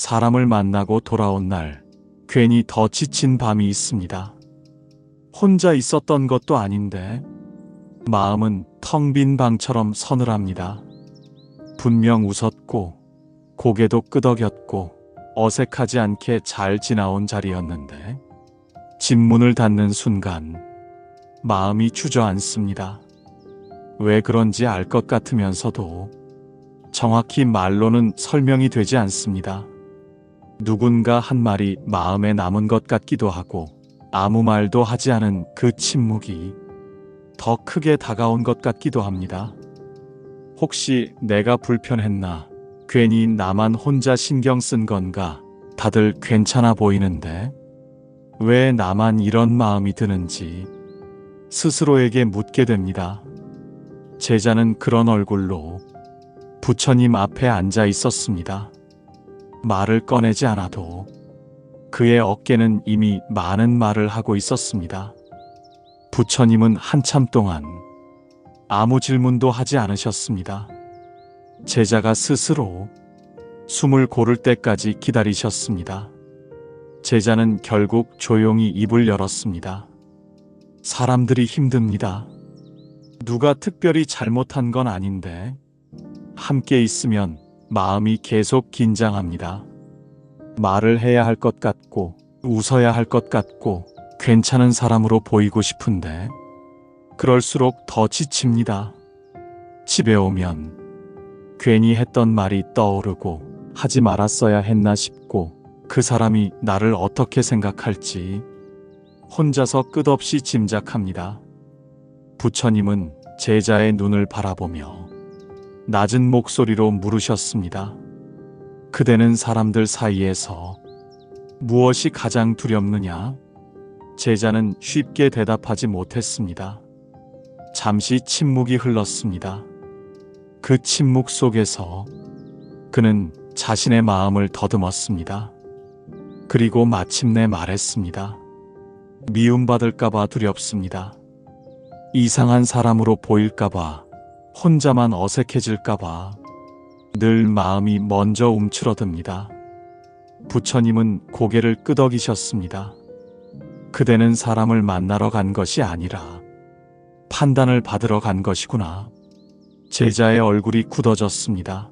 사람을 만나고 돌아온 날, 괜히 더 지친 밤이 있습니다. 혼자 있었던 것도 아닌데, 마음은 텅 빈 방처럼 서늘합니다. 분명 웃었고, 고개도 끄덕였고, 어색하지 않게 잘 지나온 자리였는데, 집 문을 닫는 순간, 마음이 주저앉습니다. 왜 그런지 알 것 같으면서도, 정확히 말로는 설명이 되지 않습니다. 누군가 한 말이 마음에 남은 것 같기도 하고 아무 말도 하지 않은 그 침묵이 더 크게 다가온 것 같기도 합니다. 혹시 내가 불편했나? 괜히 나만 혼자 신경 쓴 건가? 다들 괜찮아 보이는데 왜 나만 이런 마음이 드는지 스스로에게 묻게 됩니다. 제자는 그런 얼굴로 부처님 앞에 앉아 있었습니다. 말을 꺼내지 않아도 그의 어깨는 이미 많은 말을 하고 있었습니다. 부처님은 한참 동안 아무 질문도 하지 않으셨습니다. 제자가 스스로 숨을 고를 때까지 기다리셨습니다. 제자는 결국 조용히 입을 열었습니다. 사람들이 힘듭니다. 누가 특별히 잘못한 건 아닌데, 함께 있으면 마음이 계속 긴장합니다. 말을 해야 할 것 같고, 웃어야 할 것 같고, 괜찮은 사람으로 보이고 싶은데, 그럴수록 더 지칩니다. 집에 오면 괜히 했던 말이 떠오르고, 하지 말았어야 했나 싶고, 그 사람이 나를 어떻게 생각할지, 혼자서 끝없이 짐작합니다. 부처님은 제자의 눈을 바라보며 낮은 목소리로 물으셨습니다. 그대는 사람들 사이에서 무엇이 가장 두렵느냐? 제자는 쉽게 대답하지 못했습니다. 잠시 침묵이 흘렀습니다. 그 침묵 속에서 그는 자신의 마음을 더듬었습니다. 그리고 마침내 말했습니다. 미움받을까봐 두렵습니다. 이상한 사람으로 보일까봐, 혼자만 어색해질까봐, 늘 마음이 먼저 움츠러듭니다. 부처님은 고개를 끄덕이셨습니다. 그대는 사람을 만나러 간 것이 아니라 판단을 받으러 간 것이구나. 제자의 얼굴이 굳어졌습니다.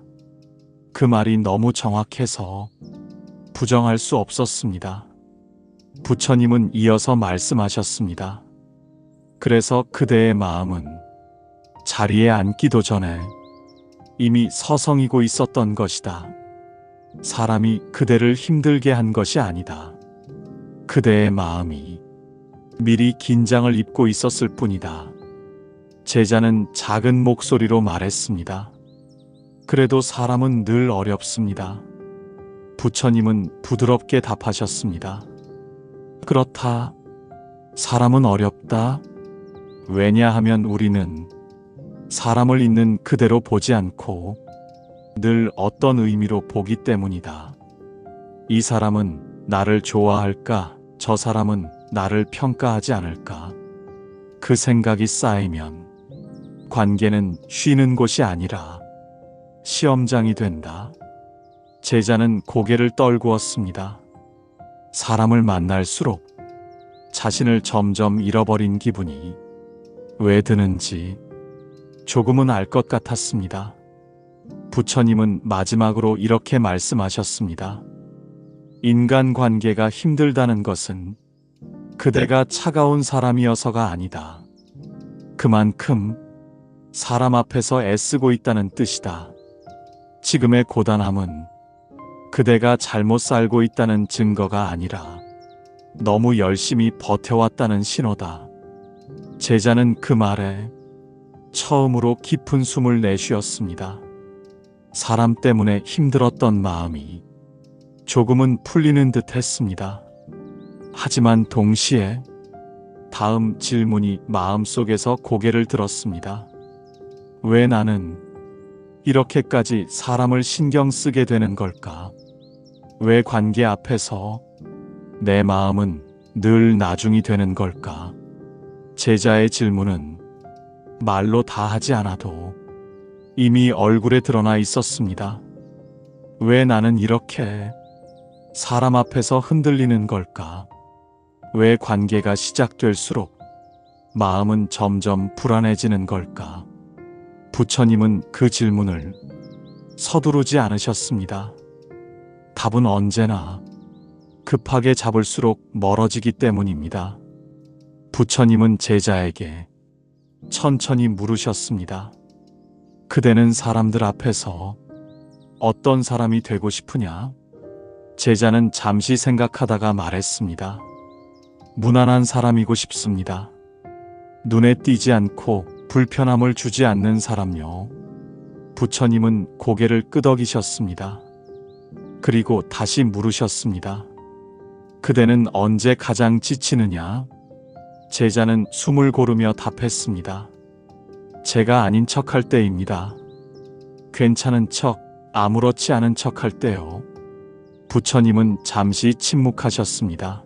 그 말이 너무 정확해서 부정할 수 없었습니다. 부처님은 이어서 말씀하셨습니다. 그래서 그대의 마음은 자리에 앉기도 전에 이미 서성이고 있었던 것이다. 사람이 그대를 힘들게 한 것이 아니다. 그대의 마음이 미리 긴장을 입고 있었을 뿐이다. 제자는 작은 목소리로 말했습니다. 그래도 사람은 늘 어렵습니다. 부처님은 부드럽게 답하셨습니다. 그렇다. 사람은 어렵다. 왜냐하면 우리는 사람을 있는 그대로 보지 않고 늘 어떤 의미로 보기 때문이다. 이 사람은 나를 좋아할까? 저 사람은 나를 평가하지 않을까? 그 생각이 쌓이면 관계는 쉬는 곳이 아니라 시험장이 된다. 제자는 고개를 떨구었습니다. 사람을 만날수록 자신을 점점 잃어버린 기분이 왜 드는지 조금은 알 것 같았습니다. 부처님은 마지막으로 이렇게 말씀하셨습니다. 인간 관계가 힘들다는 것은 그대가 차가운 사람이어서가 아니다. 그만큼 사람 앞에서 애쓰고 있다는 뜻이다. 지금의 고단함은 그대가 잘못 살고 있다는 증거가 아니라 너무 열심히 버텨왔다는 신호다. 제자는 그 말에 처음으로 깊은 숨을 내쉬었습니다. 사람 때문에 힘들었던 마음이 조금은 풀리는 듯 했습니다. 하지만 동시에 다음 질문이 마음속에서 고개를 들었습니다. 왜 나는 이렇게까지 사람을 신경 쓰게 되는 걸까? 왜 관계 앞에서 내 마음은 늘 나중이 되는 걸까? 제자의 질문은 말로 다 하지 않아도 이미 얼굴에 드러나 있었습니다. 왜 나는 이렇게 사람 앞에서 흔들리는 걸까? 왜 관계가 시작될수록 마음은 점점 불안해지는 걸까? 부처님은 그 질문을 서두르지 않으셨습니다. 답은 언제나 급하게 잡을수록 멀어지기 때문입니다. 부처님은 제자에게 천천히 물으셨습니다. 그대는 사람들 앞에서 어떤 사람이 되고 싶으냐? 제자는 잠시 생각하다가 말했습니다. 무난한 사람이고 싶습니다. 눈에 띄지 않고 불편함을 주지 않는 사람요. 부처님은 고개를 끄덕이셨습니다. 그리고 다시 물으셨습니다. 그대는 언제 가장 지치느냐? 제자는 숨을 고르며 답했습니다. 제가 아닌 척할 때입니다. 괜찮은 척, 아무렇지 않은 척할 때요. 부처님은 잠시 침묵하셨습니다.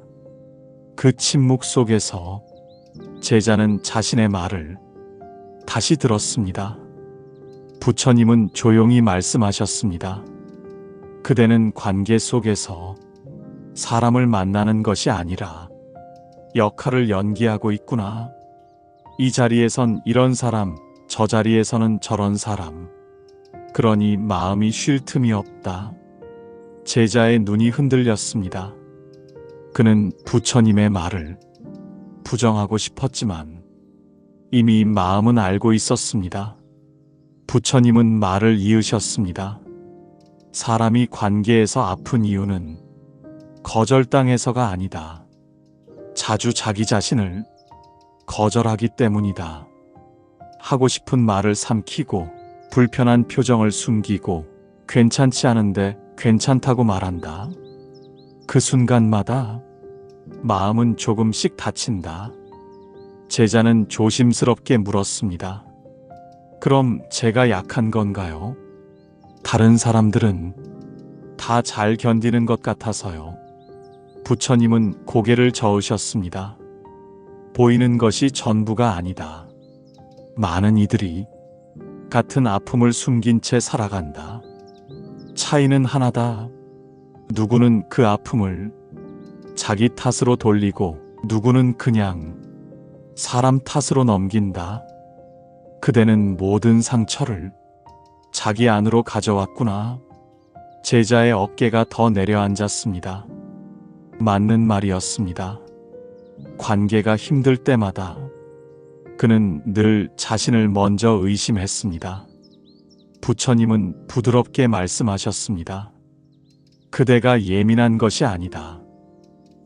그 침묵 속에서 제자는 자신의 말을 다시 들었습니다. 부처님은 조용히 말씀하셨습니다. 그대는 관계 속에서 사람을 만나는 것이 아니라 역할을 연기하고 있구나. 이 자리에선 이런 사람, 저 자리에서는 저런 사람. 그러니 마음이 쉴 틈이 없다. 제자의 눈이 흔들렸습니다. 그는 부처님의 말을 부정하고 싶었지만 이미 마음은 알고 있었습니다. 부처님은 말을 이으셨습니다. 사람이 관계에서 아픈 이유는 거절당해서가 아니다. 자주 자기 자신을 거절하기 때문이다. 하고 싶은 말을 삼키고 불편한 표정을 숨기고 괜찮지 않은데 괜찮다고 말한다. 그 순간마다 마음은 조금씩 다친다. 제자는 조심스럽게 물었습니다. 그럼 제가 약한 건가요? 다른 사람들은 다 잘 견디는 것 같아서요. 부처님은 고개를 저으셨습니다. 보이는 것이 전부가 아니다. 많은 이들이 같은 아픔을 숨긴 채 살아간다. 차이는 하나다. 누구는 그 아픔을 자기 탓으로 돌리고 누구는 그냥 사람 탓으로 넘긴다. 그대는 모든 상처를 자기 안으로 가져왔구나. 제자의 어깨가 더 내려앉았습니다. 맞는 말이었습니다. 관계가 힘들 때마다 그는 늘 자신을 먼저 의심했습니다. 부처님은 부드럽게 말씀하셨습니다. 그대가 예민한 것이 아니다.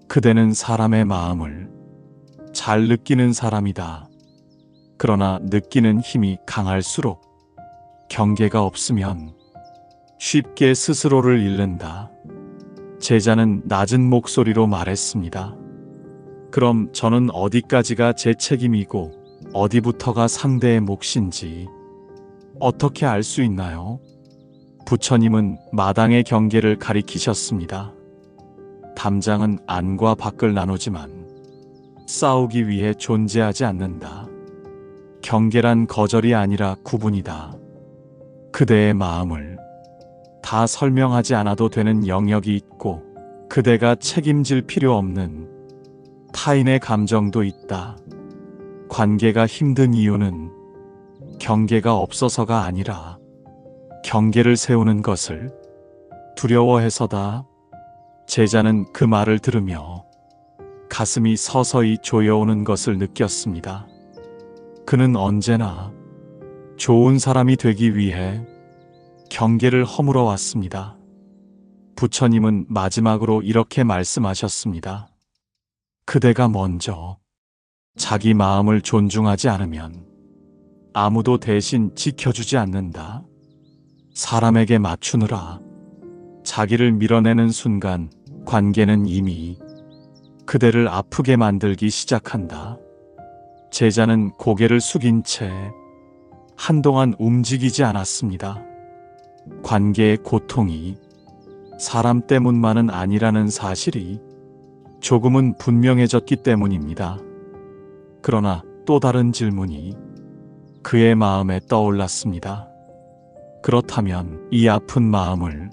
그대는 사람의 마음을 잘 느끼는 사람이다. 그러나 느끼는 힘이 강할수록 경계가 없으면 쉽게 스스로를 잃는다. 제자는 낮은 목소리로 말했습니다. 그럼 저는 어디까지가 제 책임이고 어디부터가 상대의 몫인지 어떻게 알 수 있나요? 부처님은 마당의 경계를 가리키셨습니다. 담장은 안과 밖을 나누지만 싸우기 위해 존재하지 않는다. 경계란 거절이 아니라 구분이다. 그대의 마음을 다 설명하지 않아도 되는 영역이 있고 그대가 책임질 필요 없는 타인의 감정도 있다. 관계가 힘든 이유는 경계가 없어서가 아니라 경계를 세우는 것을 두려워해서다. 제자는 그 말을 들으며 가슴이 서서히 조여오는 것을 느꼈습니다. 그는 언제나 좋은 사람이 되기 위해 경계를 허물어 왔습니다. 부처님은 마지막으로 이렇게 말씀하셨습니다. 그대가 먼저 자기 마음을 존중하지 않으면 아무도 대신 지켜주지 않는다. 사람에게 맞추느라 자기를 밀어내는 순간 관계는 이미 그대를 아프게 만들기 시작한다. 제자는 고개를 숙인 채 한동안 움직이지 않았습니다. 관계의 고통이 사람 때문만은 아니라는 사실이 조금은 분명해졌기 때문입니다. 그러나 또 다른 질문이 그의 마음에 떠올랐습니다. 그렇다면 이 아픈 마음을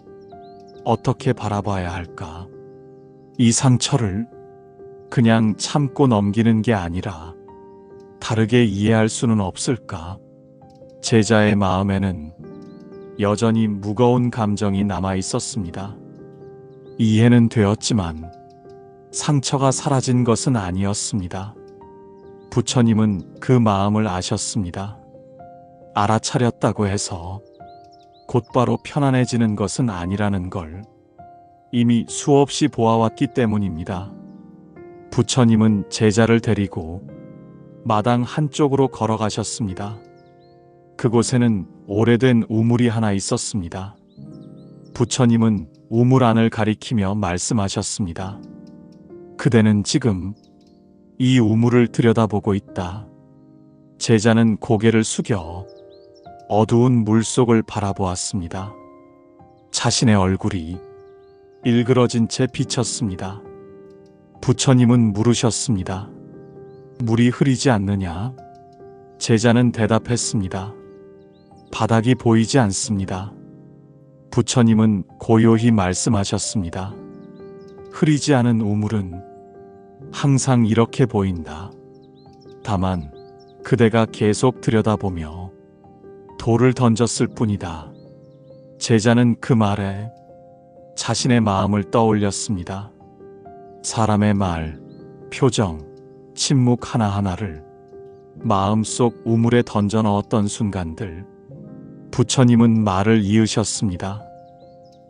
어떻게 바라봐야 할까? 이 상처를 그냥 참고 넘기는 게 아니라 다르게 이해할 수는 없을까? 제자의 마음에는 여전히 무거운 감정이 남아 있었습니다. 이해는 되었지만 상처가 사라진 것은 아니었습니다. 부처님은 그 마음을 아셨습니다. 알아차렸다고 해서 곧바로 편안해지는 것은 아니라는 걸 이미 수없이 보아왔기 때문입니다. 부처님은 제자를 데리고 마당 한쪽으로 걸어가셨습니다. 그곳에는 오래된 우물이 하나 있었습니다. 부처님은 우물 안을 가리키며 말씀하셨습니다. 그대는 지금 이 우물을 들여다보고 있다. 제자는 고개를 숙여 어두운 물 속을 바라보았습니다. 자신의 얼굴이 일그러진 채 비쳤습니다. 부처님은 물으셨습니다. 물이 흐리지 않느냐? 제자는 대답했습니다. 바닥이 보이지 않습니다. 부처님은 고요히 말씀하셨습니다. 흐리지 않은 우물은 항상 이렇게 보인다. 다만 그대가 계속 들여다보며 돌을 던졌을 뿐이다. 제자는 그 말에 자신의 마음을 떠올렸습니다. 사람의 말, 표정, 침묵 하나하나를 마음속 우물에 던져 넣었던 순간들. 부처님은 말을 이으셨습니다.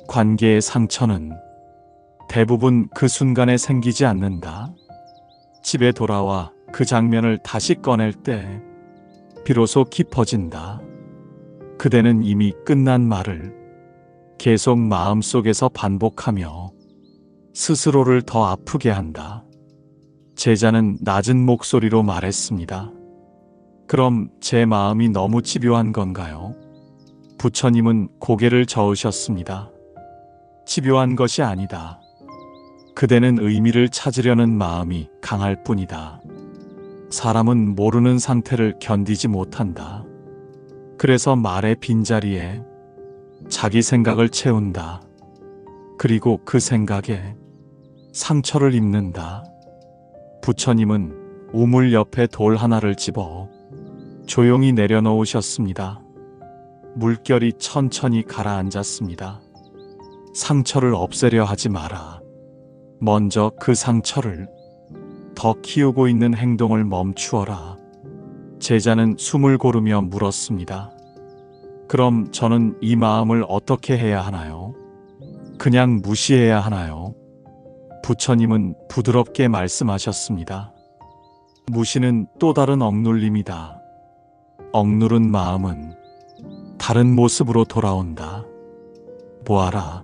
관계의 상처는 대부분 그 순간에 생기지 않는다. 집에 돌아와 그 장면을 다시 꺼낼 때 비로소 깊어진다. 그대는 이미 끝난 말을 계속 마음속에서 반복하며 스스로를 더 아프게 한다. 제자는 낮은 목소리로 말했습니다. 그럼 제 마음이 너무 집요한 건가요? 부처님은 고개를 저으셨습니다. 집요한 것이 아니다. 그대는 의미를 찾으려는 마음이 강할 뿐이다. 사람은 모르는 상태를 견디지 못한다. 그래서 말의 빈자리에 자기 생각을 채운다. 그리고 그 생각에 상처를 입는다. 부처님은 우물 옆에 돌 하나를 집어 조용히 내려놓으셨습니다. 물결이 천천히 가라앉았습니다. 상처를 없애려 하지 마라. 먼저 그 상처를 더 키우고 있는 행동을 멈추어라. 제자는 숨을 고르며 물었습니다. 그럼 저는 이 마음을 어떻게 해야 하나요? 그냥 무시해야 하나요? 부처님은 부드럽게 말씀하셨습니다. 무시는 또 다른 억눌림이다. 억누른 마음은 다른 모습으로 돌아온다. 보아라.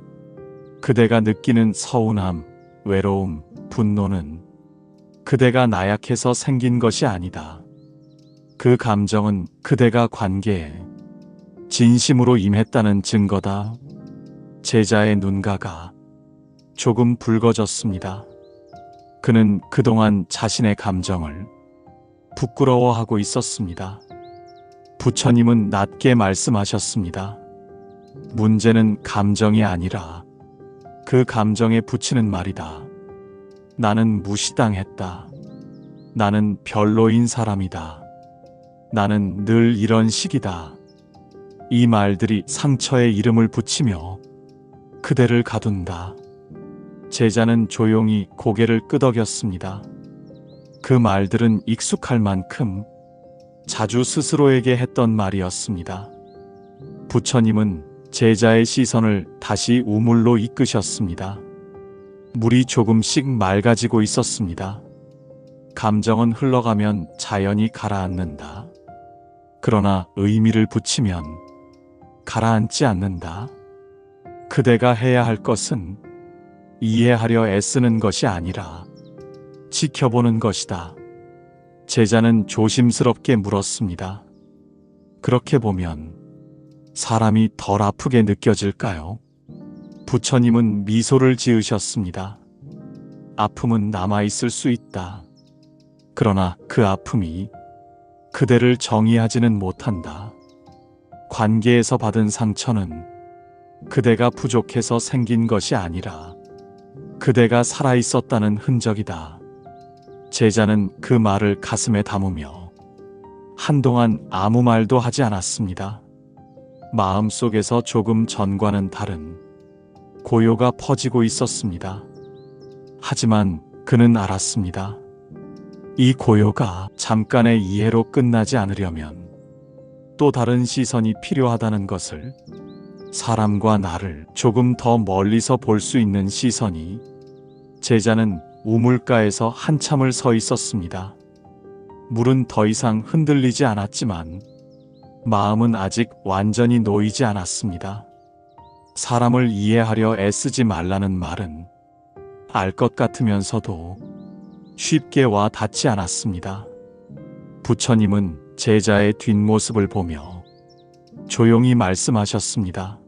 그대가 느끼는 서운함, 외로움, 분노는 그대가 나약해서 생긴 것이 아니다. 그 감정은 그대가 관계에 진심으로 임했다는 증거다. 제자의 눈가가 조금 붉어졌습니다. 그는 그동안 자신의 감정을 부끄러워하고 있었습니다. 부처님은 낮게 말씀하셨습니다. 문제는 감정이 아니라 그 감정에 붙이는 말이다. 나는 무시당했다. 나는 별로인 사람이다. 나는 늘 이런 식이다. 이 말들이 상처에 이름을 붙이며 그대를 가둔다. 제자는 조용히 고개를 끄덕였습니다. 그 말들은 익숙할 만큼 자주 스스로에게 했던 말이었습니다. 부처님은 제자의 시선을 다시 우물로 이끄셨습니다. 물이 조금씩 맑아지고 있었습니다. 감정은 흘러가면 자연히 가라앉는다. 그러나 의미를 붙이면 가라앉지 않는다. 그대가 해야 할 것은 이해하려 애쓰는 것이 아니라 지켜보는 것이다. 제자는 조심스럽게 물었습니다. 그렇게 보면 사람이 덜 아프게 느껴질까요? 부처님은 미소를 지으셨습니다. 아픔은 남아있을 수 있다. 그러나 그 아픔이 그대를 정의하지는 못한다. 관계에서 받은 상처는 그대가 부족해서 생긴 것이 아니라 그대가 살아 있었다는 흔적이다. 제자는 그 말을 가슴에 담으며 한동안 아무 말도 하지 않았습니다. 마음속에서 조금 전과는 다른 고요가 퍼지고 있었습니다. 하지만 그는 알았습니다. 이 고요가 잠깐의 이해로 끝나지 않으려면 또 다른 시선이 필요하다는 것을 사람과 나를 조금 더 멀리서 볼 수 있는 시선이 제자는 우물가에서 한참을 서 있었습니다. 물은 더 이상 흔들리지 않았지만 마음은 아직 완전히 놓이지 않았습니다. 사람을 이해하려 애쓰지 말라는 말은 알 것 같으면서도 쉽게 와 닿지 않았습니다. 부처님은 제자의 뒷모습을 보며 조용히 말씀하셨습니다.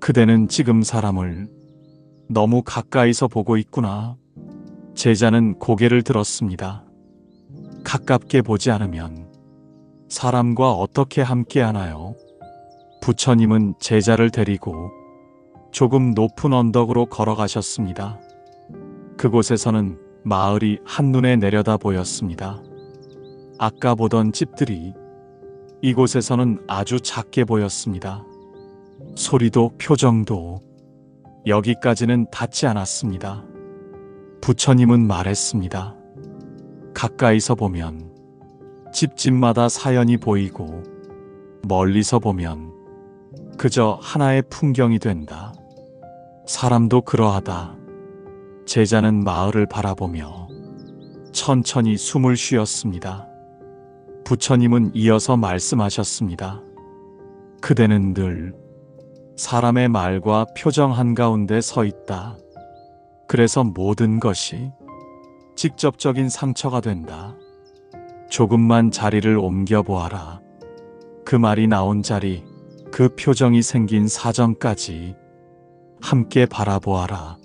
그대는 지금 사람을 너무 가까이서 보고 있구나. 제자는 고개를 들었습니다. 가깝게 보지 않으면 사람과 어떻게 함께 하나요? 부처님은 제자를 데리고 조금 높은 언덕으로 걸어가셨습니다. 그곳에서는 마을이 한눈에 내려다 보였습니다. 아까 보던 집들이 이곳에서는 아주 작게 보였습니다. 소리도 표정도 여기까지는 닿지 않았습니다. 부처님은 말했습니다. 가까이서 보면 집집마다 사연이 보이고 멀리서 보면 그저 하나의 풍경이 된다. 사람도 그러하다. 제자는 마을을 바라보며 천천히 숨을 쉬었습니다. 부처님은 이어서 말씀하셨습니다. 그대는 늘 사람의 말과 표정 한가운데 서 있다. 그래서 모든 것이 직접적인 상처가 된다. 조금만 자리를 옮겨 보아라. 그 말이 나온 자리, 그 표정이 생긴 사정까지 함께 바라보아라.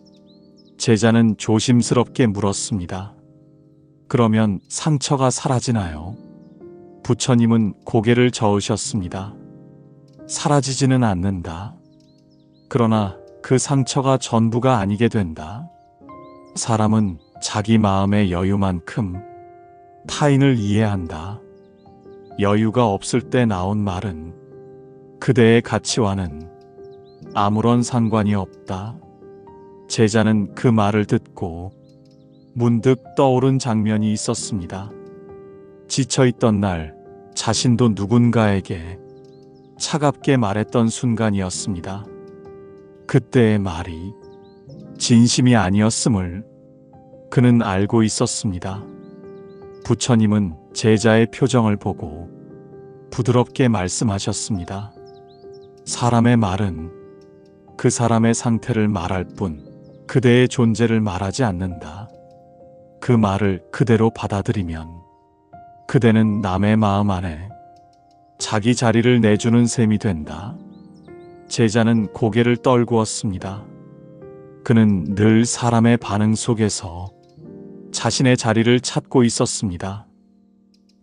제자는 조심스럽게 물었습니다. 그러면 상처가 사라지나요? 부처님은 고개를 저으셨습니다. 사라지지는 않는다. 그러나 그 상처가 전부가 아니게 된다. 사람은 자기 마음의 여유만큼 타인을 이해한다. 여유가 없을 때 나온 말은 그대의 가치와는 아무런 상관이 없다. 제자는 그 말을 듣고 문득 떠오른 장면이 있었습니다. 지쳐있던 날 자신도 누군가에게 차갑게 말했던 순간이었습니다. 그때의 말이 진심이 아니었음을 그는 알고 있었습니다. 부처님은 제자의 표정을 보고 부드럽게 말씀하셨습니다. 사람의 말은 그 사람의 상태를 말할 뿐 그대의 존재를 말하지 않는다. 그 말을 그대로 받아들이면 그대는 남의 마음 안에 자기 자리를 내주는 셈이 된다. 제자는 고개를 떨구었습니다. 그는 늘 사람의 반응 속에서 자신의 자리를 찾고 있었습니다.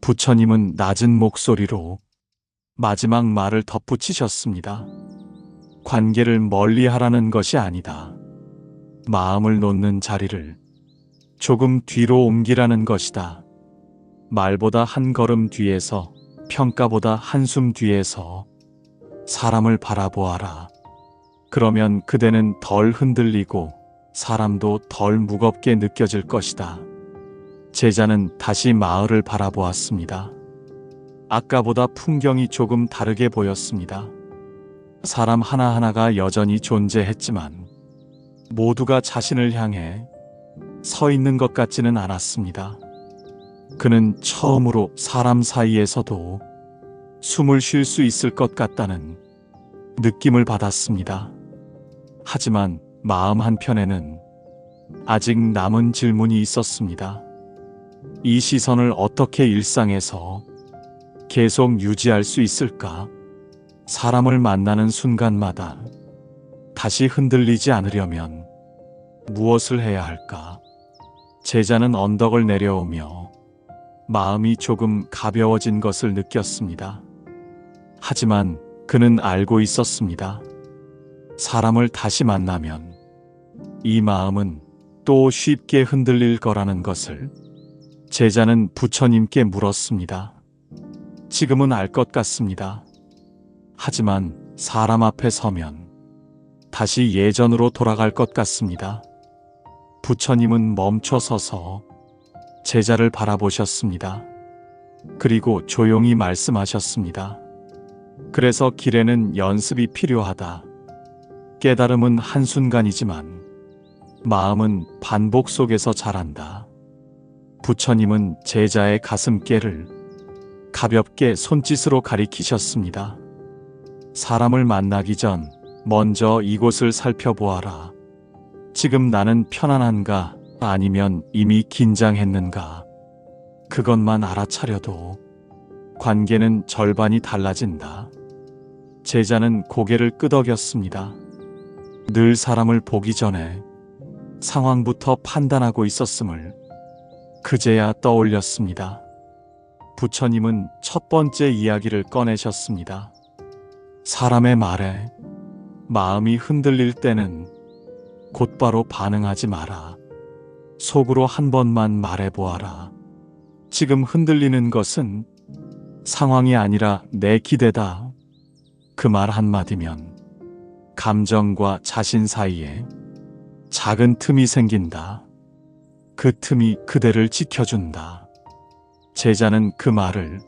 부처님은 낮은 목소리로 마지막 말을 덧붙이셨습니다. 관계를 멀리 하라는 것이 아니다. 마음을 놓는 자리를 조금 뒤로 옮기라는 것이다. 말보다 한 걸음 뒤에서 평가보다 한숨 뒤에서 사람을 바라보아라. 그러면 그대는 덜 흔들리고 사람도 덜 무겁게 느껴질 것이다. 제자는 다시 마을을 바라보았습니다. 아까보다 풍경이 조금 다르게 보였습니다. 사람 하나하나가 여전히 존재했지만 모두가 자신을 향해 서 있는 것 같지는 않았습니다. 그는 처음으로 사람 사이에서도 숨을 쉴 수 있을 것 같다는 느낌을 받았습니다. 하지만 마음 한편에는 아직 남은 질문이 있었습니다. 이 시선을 어떻게 일상에서 계속 유지할 수 있을까? 사람을 만나는 순간마다 다시 흔들리지 않으려면 무엇을 해야 할까? 제자는 언덕을 내려오며 마음이 조금 가벼워진 것을 느꼈습니다. 하지만 그는 알고 있었습니다. 사람을 다시 만나면 이 마음은 또 쉽게 흔들릴 거라는 것을 제자는 부처님께 물었습니다. 지금은 알 것 같습니다. 하지만 사람 앞에 서면 다시 예전으로 돌아갈 것 같습니다. 부처님은 멈춰 서서 제자를 바라보셨습니다. 그리고 조용히 말씀하셨습니다. 그래서 길에는 연습이 필요하다. 깨달음은 한순간이지만 마음은 반복 속에서 자란다. 부처님은 제자의 가슴께를 가볍게 손짓으로 가리키셨습니다. 사람을 만나기 전 먼저 이곳을 살펴보아라. 지금 나는 편안한가 아니면 이미 긴장했는가. 그것만 알아차려도 관계는 절반이 달라진다. 제자는 고개를 끄덕였습니다. 늘 사람을 보기 전에 상황부터 판단하고 있었음을 그제야 떠올렸습니다. 부처님은 첫 번째 이야기를 꺼내셨습니다. 사람의 말에 마음이 흔들릴 때는 곧바로 반응하지 마라. 속으로 한 번만 말해보아라. 지금 흔들리는 것은 상황이 아니라 내 기대다. 그 말 한마디면 감정과 자신 사이에 작은 틈이 생긴다. 그 틈이 그대를 지켜준다. 제자는 그 말을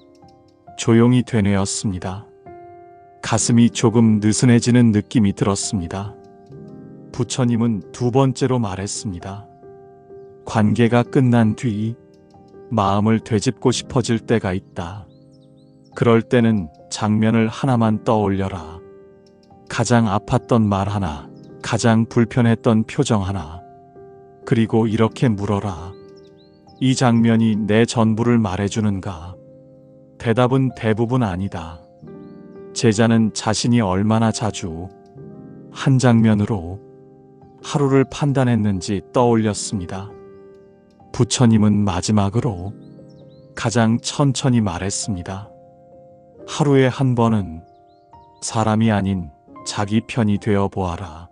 조용히 되뇌었습니다. 가슴이 조금 느슨해지는 느낌이 들었습니다. 부처님은 두 번째로 말했습니다. 관계가 끝난 뒤 마음을 되짚고 싶어질 때가 있다. 그럴 때는 장면을 하나만 떠올려라. 가장 아팠던 말 하나, 가장 불편했던 표정 하나, 그리고 이렇게 물어라. 이 장면이 내 전부를 말해주는가? 대답은 대부분 아니다. 제자는 자신이 얼마나 자주 한 장면으로 하루를 판단했는지 떠올렸습니다. 부처님은 마지막으로 가장 천천히 말했습니다. 하루에 한 번은 사람이 아닌 자기 편이 되어 보아라.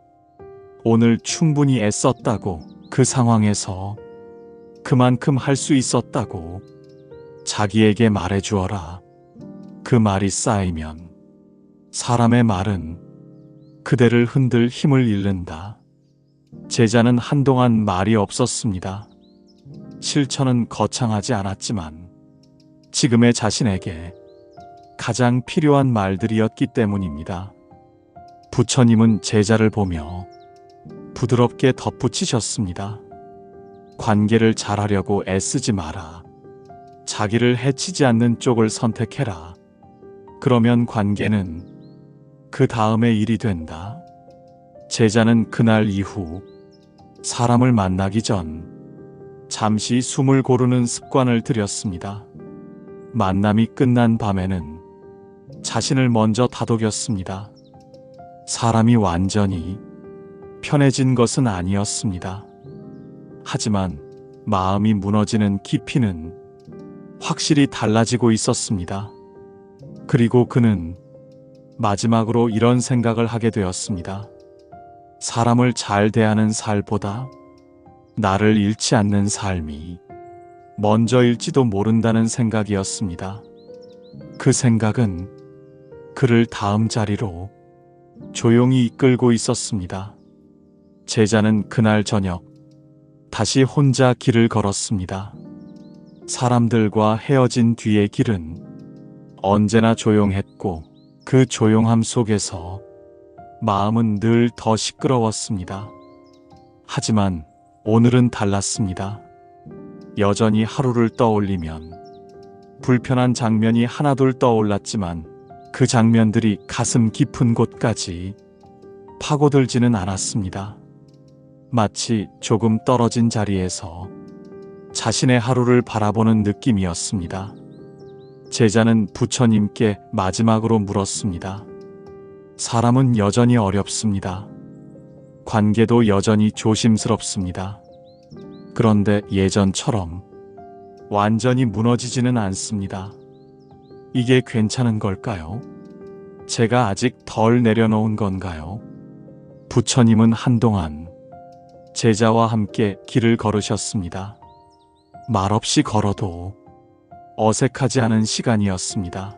오늘 충분히 애썼다고 그 상황에서 그만큼 할 수 있었다고 자기에게 말해 주어라. 그 말이 쌓이면 사람의 말은 그대를 흔들 힘을 잃는다. 제자는 한동안 말이 없었습니다. 실천은 거창하지 않았지만 지금의 자신에게 가장 필요한 말들이었기 때문입니다. 부처님은 제자를 보며 부드럽게 덧붙이셨습니다. 관계를 잘하려고 애쓰지 마라. 자기를 해치지 않는 쪽을 선택해라. 그러면 관계는 그 다음의 일이 된다. 제자는 그날 이후 사람을 만나기 전 잠시 숨을 고르는 습관을 들였습니다. 만남이 끝난 밤에는 자신을 먼저 다독였습니다. 사람이 완전히 편해진 것은 아니었습니다. 하지만 마음이 무너지는 깊이는 확실히 달라지고 있었습니다. 그리고 그는 마지막으로 이런 생각을 하게 되었습니다. 사람을 잘 대하는 살보다 나를 잃지 않는 삶이 먼저일지도 모른다는 생각이었습니다. 그 생각은 그를 다음 자리로 조용히 이끌고 있었습니다. 제자는 그날 저녁 다시 혼자 길을 걸었습니다. 사람들과 헤어진 뒤의 길은 언제나 조용했고 그 조용함 속에서 마음은 늘 더 시끄러웠습니다. 하지만 오늘은 달랐습니다. 여전히 하루를 떠올리면 불편한 장면이 하나둘 떠올랐지만 그 장면들이 가슴 깊은 곳까지 파고들지는 않았습니다. 마치 조금 떨어진 자리에서 자신의 하루를 바라보는 느낌이었습니다. 제자는 부처님께 마지막으로 물었습니다. 사람은 여전히 어렵습니다. 관계도 여전히 조심스럽습니다. 그런데 예전처럼 완전히 무너지지는 않습니다. 이게 괜찮은 걸까요? 제가 아직 덜 내려놓은 건가요? 부처님은 한동안 제자와 함께 길을 걸으셨습니다. 말없이 걸어도 어색하지 않은 시간이었습니다.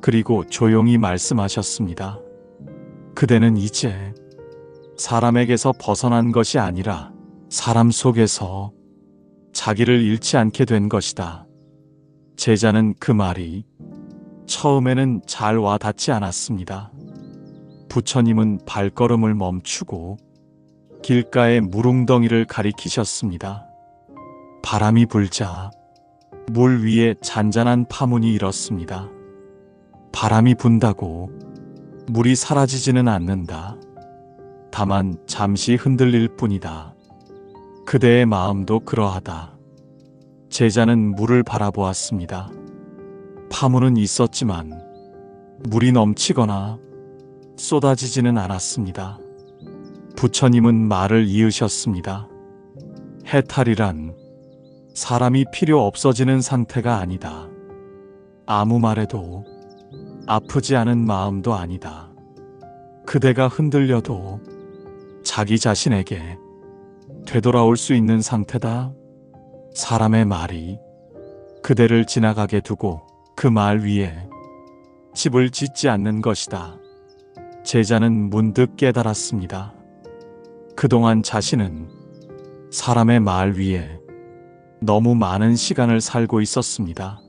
그리고 조용히 말씀하셨습니다. 그대는 이제 사람에게서 벗어난 것이 아니라 사람 속에서 자기를 잃지 않게 된 것이다. 제자는 그 말이 처음에는 잘 와닿지 않았습니다. 부처님은 발걸음을 멈추고 길가의 무릉덩이를 가리키셨습니다. 바람이 불자 물 위에 잔잔한 파문이 일었습니다. 바람이 분다고 물이 사라지지는 않는다. 다만 잠시 흔들릴 뿐이다. 그대의 마음도 그러하다. 제자는 물을 바라보았습니다. 파문은 있었지만 물이 넘치거나 쏟아지지는 않았습니다. 부처님은 말을 이으셨습니다. 해탈이란 사람이 필요 없어지는 상태가 아니다. 아무 말에도 아프지 않은 마음도 아니다. 그대가 흔들려도 자기 자신에게 되돌아올 수 있는 상태다. 사람의 말이 그대를 지나가게 두고 그 말 위에 집을 짓지 않는 것이다. 제자는 문득 깨달았습니다. 그동안 자신은 사람의 말 위에 너무 많은 시간을 살고 있었습니다.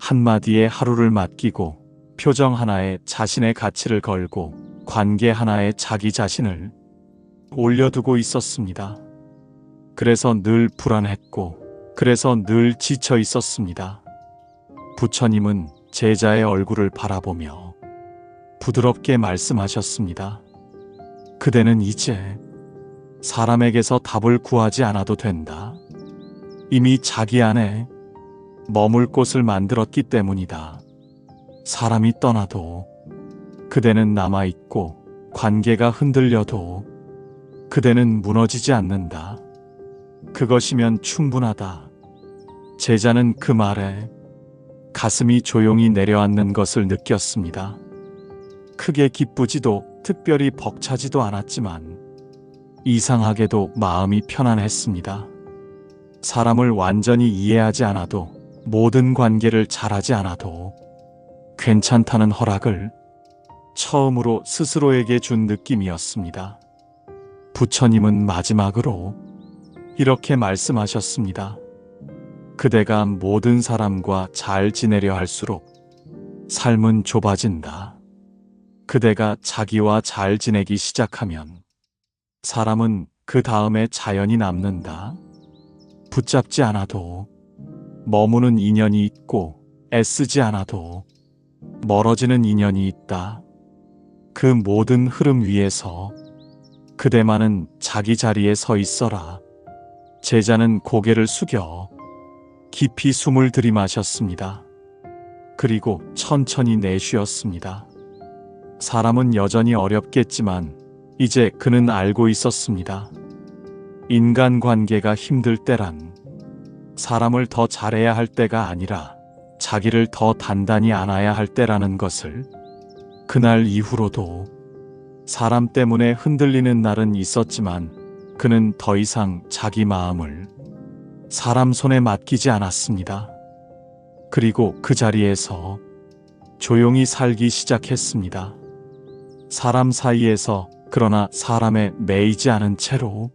한마디에 하루를 맡기고 표정 하나에 자신의 가치를 걸고 관계 하나에 자기 자신을 올려두고 있었습니다. 그래서 늘 불안했고, 그래서 늘 지쳐 있었습니다. 부처님은 제자의 얼굴을 바라보며 부드럽게 말씀하셨습니다. 그대는 이제 사람에게서 답을 구하지 않아도 된다. 이미 자기 안에 머물 곳을 만들었기 때문이다. 사람이 떠나도 그대는 남아있고 관계가 흔들려도 그대는 무너지지 않는다. 그것이면 충분하다. 제자는 그 말에 가슴이 조용히 내려앉는 것을 느꼈습니다. 크게 기쁘지도 특별히 벅차지도 않았지만 이상하게도 마음이 편안했습니다. 사람을 완전히 이해하지 않아도 모든 관계를 잘하지 않아도 괜찮다는 허락을 처음으로 스스로에게 준 느낌이었습니다. 부처님은 마지막으로 이렇게 말씀하셨습니다. 그대가 모든 사람과 잘 지내려 할수록 삶은 좁아진다. 그대가 자기와 잘 지내기 시작하면 사람은 그 다음에 자연이 남는다. 붙잡지 않아도 머무는 인연이 있고 애쓰지 않아도 멀어지는 인연이 있다. 그 모든 흐름 위에서 그대만은 자기 자리에 서 있어라. 제자는 고개를 숙여 깊이 숨을 들이마셨습니다. 그리고 천천히 내쉬었습니다. 사람은 여전히 어렵겠지만 이제 그는 알고 있었습니다. 인간 관계가 힘들 때란 사람을 더 잘해야 할 때가 아니라 자기를 더 단단히 안아야 할 때라는 것을 그날 이후로도 사람 때문에 흔들리는 날은 있었지만 그는 더 이상 자기 마음을 사람 손에 맡기지 않았습니다. 그리고 그 자리에서 조용히 살기 시작했습니다. 사람 사이에서 그러나 사람에 매이지 않은 채로